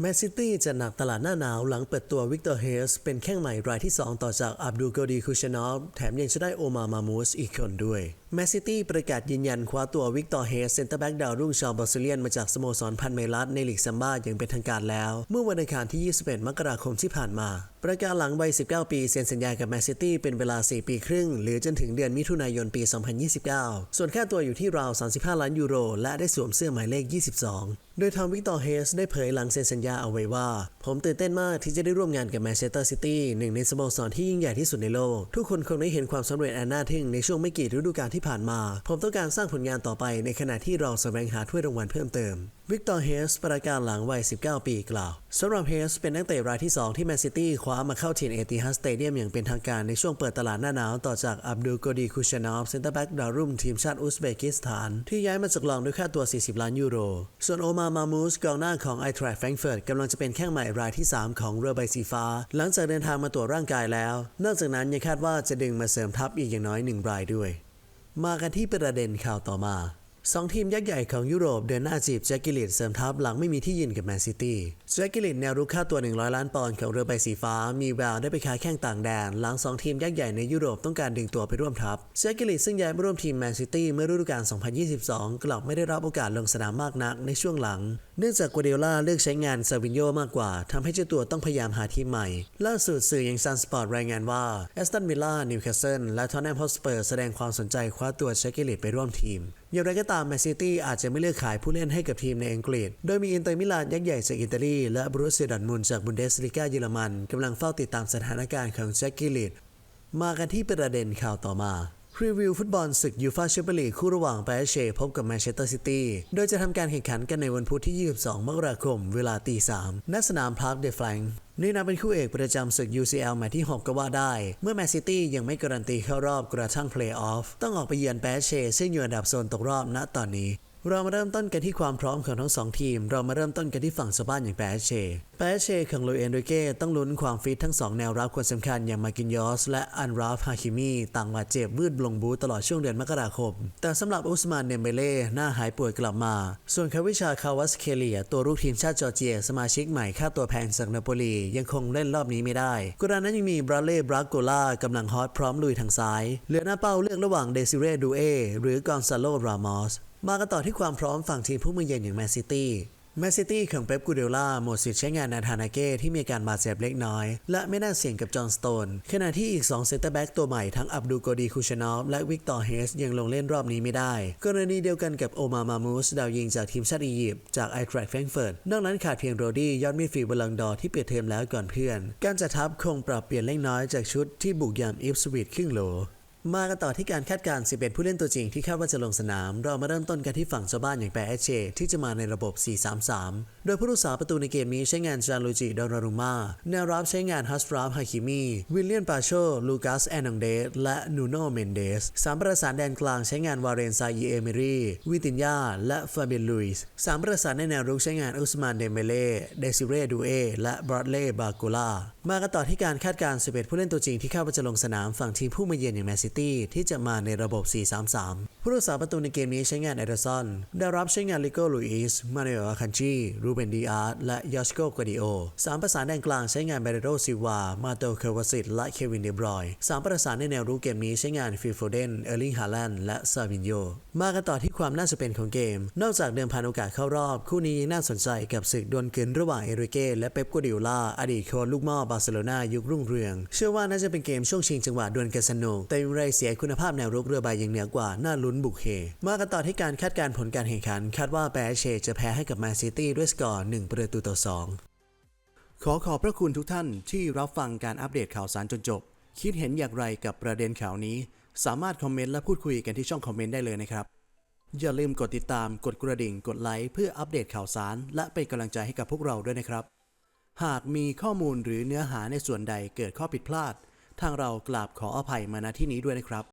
แมนซิตี้จะหนักตลาดหน้าหนาวหลังเปิดตัววิกเตอร์เฮสเป็นแข้งใหม่รายที่ 2 ต่อจากอับดุลโกดีคูชนอฟแถมยังจะได้โอมามามูสอีกคนด้วยแมนซิตี้ประกาศยืนยันคว้าตัววิกเตอร์เฮสเซนเตอร์แบ็กดาวรุ่งชาวบราซิเลียนมาจากสโมสรพันเมลัสในลีกซัมบ้าอย่างเป็นทางการแล้ว เมื่อวันอังคารที่ 21 มกราคมที่ผ่านมา ประกาศหลังวัย 19 ปีเซ็นสัญญากับแมนซิตี้เป็นเวลา 4 ปีครึ่ง หรือจนถึงเดือนมิถุนายนปี 2029 ส่วนค่าตัวอยู่ที่ราว 35 ล้านยูโร และได้สวมเสื้อหมายเลข 22 โดยทางวิกตอร์เฮสได้เผยหลังเซ็นสัญญาเอาไว้ว่า ผมตื่นเต้นมากที่จะได้ร่วมงานกับแมนเชสเตอร์ซิตี้หนึ่งในสโมสรที่ยิ่งใหญ่ที่สุดในโลก ทุกคนคงได้เห็นความสำเร็จอันน่าทึ่งในช่วงไม่กี่ฤดูกาลที่ผ่านมา ผมต้องการสร้างผลงานต่อไปในขณะที่เราแสวงหาถ้วยรางวัลเพิ่มเติมวิกตอร์เฮสประกาศหลังวัย 19 ปีกล่าวสำหรับเฮสเป็นนักเตะรายที่ 2 ที่แมนซิตี้คว้ามาเข้าทีมเอติฮัดสเตเดียมอย่างเป็นทางการในช่วงเปิดตลาดหน้าหนาวต่อจากอับดุลโกดีคูชานอฟเซนเตอร์แบ็กดาวรุ่มทีมชาติอุซเบกิสถาน ที่ย้ายมาจากลองด้วยค่าตัว 40 ล้านยูโร ส่วนโอมามามูสกองหน้าของไอทรัคแฟรงเฟิร์ตกำลังจะเป็นแข้งใหม่รายที่ 3 ของเรือใบสีฟ้า หลังจากเดินทางมาตรวจร่างกายแล้ว นอกจากนั้นยังคาดว่าจะดึงมาเสริมทัพอีกอย่างน้อยหนึ่งรายด้วย มากันที่ประเด็นข่าวต่อมา สองทีมยักษ์ใหญ่ของยุโรปเดินหน้าจีบแจ็คกิลิตเสริมทัพหลังไม่มีที่ยืนกับแมนซิตี้แจ็คกิลิตแนวรุกค่าตัว 100 ล้านปอนด์ของเรือใบสีฟ้า มีแววได้ไปค้าแข่งต่างแดน หลังสองทีมยักษ์ใหญ่ในยุโรปต้องการดึงตัวไปร่วมทัพแจ็คกิลิตซึ่งย้ายมาร่วมทีมแมนซิตี้เมื่อฤดูกาล 2022 กลับไม่ได้รับโอกาสลงสนามมากนักในช่วงหลัง เนื่องจากกัวเดล่าเลือกใช้งานซาวินโยมากกว่าทำให้เจ้าตัวต้องพยายามหาทีมใหม่ ล่าสุดสื่อยังซันสปอร์ตรายงานว่าแอสตันวิลล่านิวคาสเซิลและทอนแนมฮอสเปอร์แสดงความสนใจคว้าตัวแจ็คกิลิตไปร่วมทีม อย่างไรก็ตามแมนซิตี้อาจจะไม่เลือกขายผู้เล่นให้กับทีมในอังกฤษ โดยมีอินเตอร์มิลานยักษ์ใหญ่จากอิตาลี และบรูเซียดอร์ทมุนจากบุนเดสลีกาเยอรมันกำลังเฝ้าติดตามสถานการณ์ของแจ็คกิลิตมากันที่ประเด็นข่าวต่อมา รีวิวฟุตบอลศึกยูฟาแชมเปี้ยนลีกคู่ระหว่างไปเอเช่พบกับแมนเชสเตอร์ซิตี้ โดยจะทำการแข่งขันกันในวันพุธที่ 22 มกราคม เวลาตี3ณสนามพาร์คเดฟแฟงนี่นับเป็นคู่เอกประจำศึก UCL แมตช์ที่ 6 ก็ว่าได้ เมื่อแมนซิตี้ยังไม่การันตีเข้ารอบกระทั่งเพลย์ออฟ ต้องออกไปเยือนแปเช่ซึ่งอยู่อันดับโซนตกรอบณตอนนี้ เรามาเริ่มต้นกันที่ความพร้อมของทั้งสองทีม เรามาเริ่มต้นกันที่ฝั่งชาวบ้านอย่างแปเชแปเชของลุยเอนริเก้ต้องลุ้นความฟิตทั้งสองแนวรับคนสำคัญอย่างมากินยอสและอันราฟฮาคิมีต่างบาดเจ็บวืดบลงบูตลอดช่วงเดือนมกราคม แต่สำหรับอุสมานเดมเบเล่หน้าหายป่วยกลับมา ส่วนคาวิชาคาวัสเคเลีย ตัวลูกทีมชาติจอร์เจีย สมาชิกใหม่ค่าตัวแพงจากนาโปลียังคงเล่นรอบนี้ไม่ได้กรณนั้นยังมีบราเล่บราโกล่ากำลังฮอตพร้อมลุยทางซ้ายเหลือหน้าเป้าเลือกระหว่างเดซิเรดูเอหรือกอนซาโลรามอสมากันต่อที่ความพร้อมฝั่งทีมผู้มือเยือนอย่างแมนซิตี้แมนซิตี้ของเป๊ปกูเดล่าหมดสิทธิ์ใช้งานนาธานาเก้ที่มีการบาดเจ็บเล็กน้อย และไม่น่าเสี่ยงกับจอห์นสโตน ขณะที่อีก2เซนเตอร์แบ็กตัวใหม่ทั้งอับดูโกดีคูชานอฟและวิกตอร์เฮสยังลงเล่นรอบนี้ไม่ได้ กรณีเดียวกันกับโอมามามูสดาวยิงจากทีมชาติอียิปต์จากไอแทรกแฟรงเฟิร์ตนอกนั้นขาดเพียงโรดี้ยอดมิดฟิลด์บอลังดอร์ที่เปิดเทอมแล้วก่อนเพื่อน การจัดทัพคงปรับเปลี่ยนเล็กน้อยจากชุดที่บุกยามอิฟสวิตครึ่งโหล มากันต่อที่การคาดการณ์ 11 ผู้เล่นตัวจริงที่คาดว่าจะลงสนาม เรามาเริ่มต้นกันที่ฝั่งชาวบ้านอย่างแปรเอเชที่จะมาในระบบ 4-3-3 โดยผู้รักษาประตูในเกมนี้ใช้งานจานลูจิดอนารุมาแนวรับใช้งานฮัสฟราฟฮาคิมีวิลเลียนปาโชลูกัสแอนองเดสและนูโนเมนเดสสามประสานแดนกลางใช้งานวาเรนซายีเอเมรีวิตินยาและฟาเบียนลุยส์สามประสานในแนวรุกใช้งานอุสมานเดเบเล่เดซิเรดูเอและบรอดเล่บาโกลามากันต่อที่การคาดการณ์ 11 ผู้เล่นตัวจริงที่คาดว่าจะลงสนามฝั่งทีมผู้มาเยือนอย่างแมนซิตี้ที่จะมาในระบบ 4-3-3 ผู้รักษาประตูในเกมนี้ใช้งานเอเดอร์สันได้รับใช้งานลิโก้ลุยส์มาเนโออาคันจีรูเบนดีอาร์ตและยอสโกกวาดิโอสามประสานแดนกลางใช้งานเบเรโรซิวา มาโตเคอร์วาซิตและเควินเดบรอยสามประสานในแนวรุกเกมนี้ใช้งานฟิลโฟเดน เออร์ลิงฮาแลนด์และซาวินโย มากันต่อที่ความน่าจะเป็นของเกม นอกจากเดิมพันโอกาสเข้ารอบ คู่นี้ยังน่าสนใจกับศึกดวลกึนระหว่างเอริเก้และเป๊ปกัวดิโอลาอดีตโค้ชลูกหม่อบาร์เซโลนายุครุ่งเรือง เชื่อว่าน่าจะเป็นเกมช่วงชิงจังหวะดวลกันสนุกแต่ยังไรเสียคุณภาพแนวรุกเรือใบยังเหนือกว่าน่าลุ้นบุกเฮมากันต่อที่การคาดการผลการแข่งขัน คาดว่าแปรเชจะแพ้ให้กับแมนซิตี้ด้วยสกอร์1ประตูต่อ 2 ขอขอบพระคุณทุกท่านที่รับฟังการอัปเดตข่าวสารจนจบ คิดเห็นอย่างไรกับประเด็นข่าวนี้ สามารถคอมเมนต์และพูดคุยกันที่ช่องคอมเมนต์ได้เลยนะครับ อย่าลืมกดติดตามกดกระดิ่งกดไลค์เพื่ออัปเดตข่าวสาร และเป็นกำลังใจให้กับพวกเราด้วยนะครับ หากมีข้อมูลหรือเนื้อหาในส่วนใดเกิดข้อผิดพลาด ทางเรากราบขออภัยมาณที่นี้ด้วยนะครับ